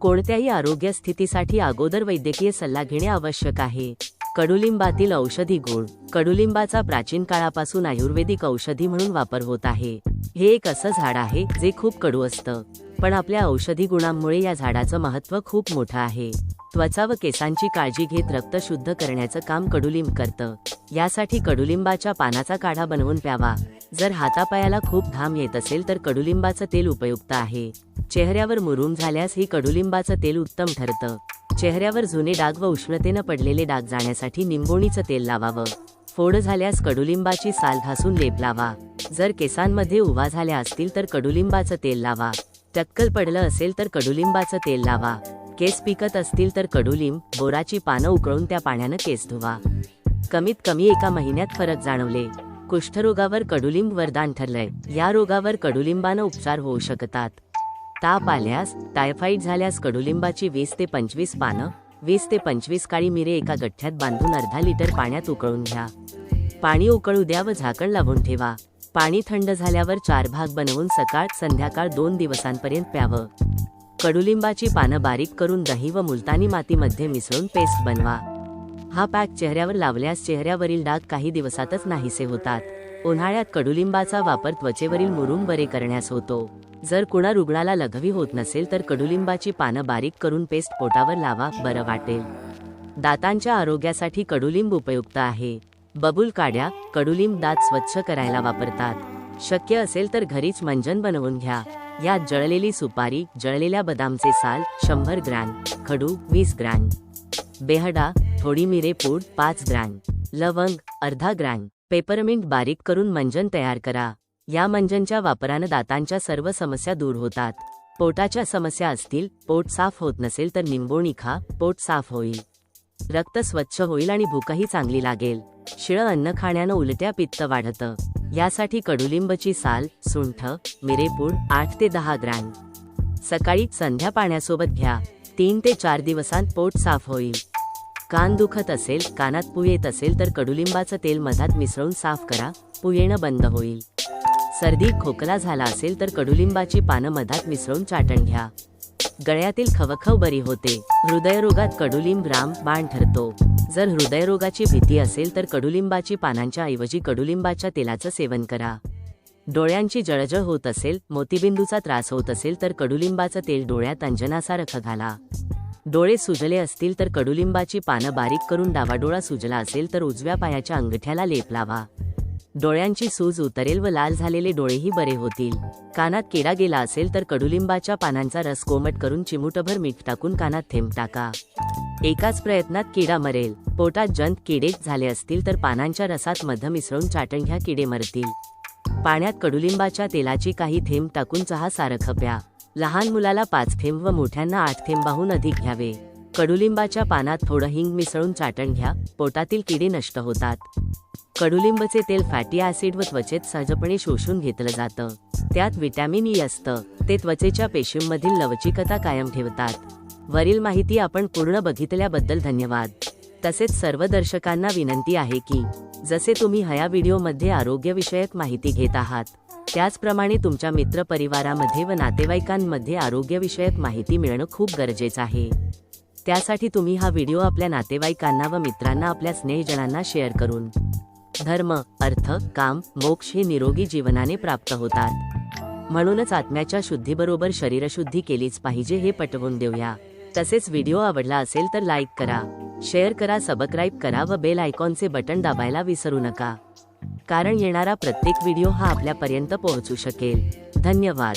कोणत्याही आरोग्य स्थितीसाठी अगोदर वैद्यकीय सल्ला घेणे आवश्यक आहे. कडुलिंबातील औषधी गुण. कडुलिंबाचा प्राचीन काळापासून आयुर्वेदिक औषधी म्हणून वापर होत आहे. हे एक असं झाड आहे जे खूप कडू असतं. पण आपल्या औषधी गुणांमुळे या झाडाचं महत्त्व खूप मोठं आहे. त्वचा व केसांची काळजी घेत रक्त शुद्ध करण्याचं काम कडुलिंब करतं. यासाठी कडुलिंबाच्या पानाचा काढा बनवून प्यावा. जर हातापायाला खूप घाम येत असेल तर कडुलिंबाचं तेल उपयुक्त आहे. चेहऱ्यावर मुरूम झाल्यास ही कडुलिंबाचं तेल उत्तम ठरतं. चेहऱ्यावर जुने डाग व उष्णतेनं पडलेले डाग जाण्यासाठी निंबोणीचं तेल लावावं. फोड झाल्यास कडुलिंबाची साल घासून लेप लावा. जर केसांमध्ये उभा झाल्या असतील तर कडुलिंबाचं तेल लावा. टक्कल पडलं असेल तर कडुलिंबाचं तेल लावा. केस पिकत असतील तर कडुलिंब बोराची पानं उकळून त्या पाण्यानं केस धुवा. कमीत कमी एका महिन्यात फरक जाणवले. कुष्ठरोगावर कडुलिंब वरदान ठरलंय. या रोगावर कडुलिंबानं उपचार होऊ शकतात. ताप आल्यास टायफाईड झाल्यास कडुलिंबाची वीस ते पंचवीस पानं वीस ते पंचवीस काळी मिरे एका गठ्ठ्यात बांधून अर्धा लिटर पाण्यात उकळून घ्या. पाणी उकळू द्या व झाकण लावून ठेवा. पाणी थंड झाल्यावर चार भाग बनवून सकाळ संध्याकाळ दोन दिवसांपर्यंत प्यावं. कडुलिंबाची पानं बारीक करून दही व मुलतानी मातीमध्ये मिसळून पेस्ट बनवा. हा पॅक चेहऱ्यावर लावल्यास चेहऱ्यावरील डाग काही दिवसातच नाहीसे होतात. उन्हाळ्यात कडुलिंबाचा वापर त्वचेवरील मुरुम बरे करण्यास होतो. जर कुणा रुग्णाला लघवी होत नसेल तर कडुलिंबाची पानं बारीक करून पेस्ट पोटावर लावा बरं वाटेल. दातांच्या आरोग्यासाठी कडुलिंब उपयुक्त आहे. बबूल काड्या कडुलिंब दात स्वच्छ करायला वापरतात. शक्य असेल तर घरीच मंजन बनवून घ्या. यात जळलेली सुपारी जळलेल्या बदामचे साल शंभर ग्रॅम खडू वीस ग्रॅम. बेहडा थोडी मिरे पूड पाच ग्रॅम. लवंग अर्धा ग्रॅम. पेपरमिंट बारीक करून मंजन तयार करा. या मंजनच्या वापरानं दातांच्या सर्व समस्या दूर होतात. पोटाच्या समस्या असतील पोट साफ होत नसेल तर निंबोणी खा पोट साफ होईल. रक्त स्वच्छ होईल आणि भूकही चांगली लागेल. शिळं अन्न खाण्यानं उलट्या पित्त वाढतं. यासाठी कडुलिंबची साल सुंठ मिरेपूड आठ ते दहा ग्रॅम. सकाळी संध्या पाण्यासोबत घ्या. तीन ते चार दिवसांत पोट साफ होईल. कान दुखत असेल कानात पू येत असेल तर कडुलिंबाचं तेल मधात मिसळून साफ करा पू येणं बंद होईल. सर्दी खोकला झाला असेल तर कडुलिंबाची पानं मधात मिसळून चाटण घ्या. गळ्यातील खवखव बरी होते. हृदयरोगात कडुलिंब राम बाण ठरतो. जर हृदयरोगाची भीती असेल तर कडुलिंबाची पानांच्या ऐवजी कडुलिंबाच्या तेलाचं सेवन करा. डोळ्यांची जळजळ होत असेल मोतीबिंदूचा त्रास होत असेल तर कडुलिंबाचं तेल डोळ्यात अंजनासारखं घाला. डोळे सुजले असतील तर कडुलिंबाची पानं बारीक करून डावा डोळा सुजला असेल तर उजव्या पायाच्या अंगठ्याला लेप लावा. डोळ्यांची सूज उतरेल व लाल झालेले डोळेही बरे होतील. कानात केडा गेला असेल तर कडुलिंबाच्या पानांचा रस कोमट करून चिमुटभर मीठ टाकून कानात थेंब टाका. एकाच प्रयत्नात किडा मरेल. पोटात जंत किडे झाले असतील तर पानांच्या रसात मध मिसळून चाटण घ्या किडे मरतील. पाण्यात कडुलिंबाच्या तेलाची काही थेंब टाकून चहा सारखं प्या लहान मुलाला पाच थेंब व मोठ्यांना आठ थेंबाहून अधिक घ्यावे. कडुलिंबाच्या पानात थोडं हिंग मिसळून चाटण घ्या पोटातील किडे नष्ट होतात. कडुलिंबचे तेल फॅटी ऍसिड व त्वचेत सहजपणे शोषून घेतलं जातं. त्यात विटॅमिन ई e असतं. ते त्वचेच्या पेशींमधील लवचिकता कायम ठेवतात. वरील माहिती आपण पूर्ण बघितल्याबद्दल धन्यवाद. तसेच सर्व दर्शकांना विनंती आहे की जसे तुम्ही ह्या व्हिडिओमध्ये आरोग्यविषयक माहिती घेत आहात त्याचप्रमाणे तुमच्या मित्रपरिवारामध्ये व नातेवाईकांमध्ये आरोग्यविषयक माहिती मिळणं खूप गरजेचं आहे. त्यासाठी तुम्ही हा व्हिडिओ आपल्या नातेवाईकांना व मित्रांना आपल्या स्नेहजनांना शेअर करून धर्म अर्थ काम मोक्ष हे निरोगी जीवनाने प्राप्त होतात. म्हणूनच आत्म्याच्या शुद्धीबरोबर शरीरशुद्धी केलीच पाहिजे हे पटवून देऊया. तसेच व्हिडिओ आवडला असेल तर लाईक करा शेअर करा सबस्क्राईब करा व बेल आयकॉनचे बटन दाबायला विसरू नका. कारण येणारा प्रत्येक व्हिडिओ हा आपल्यापर्यंत पोहोचू शकेल. धन्यवाद.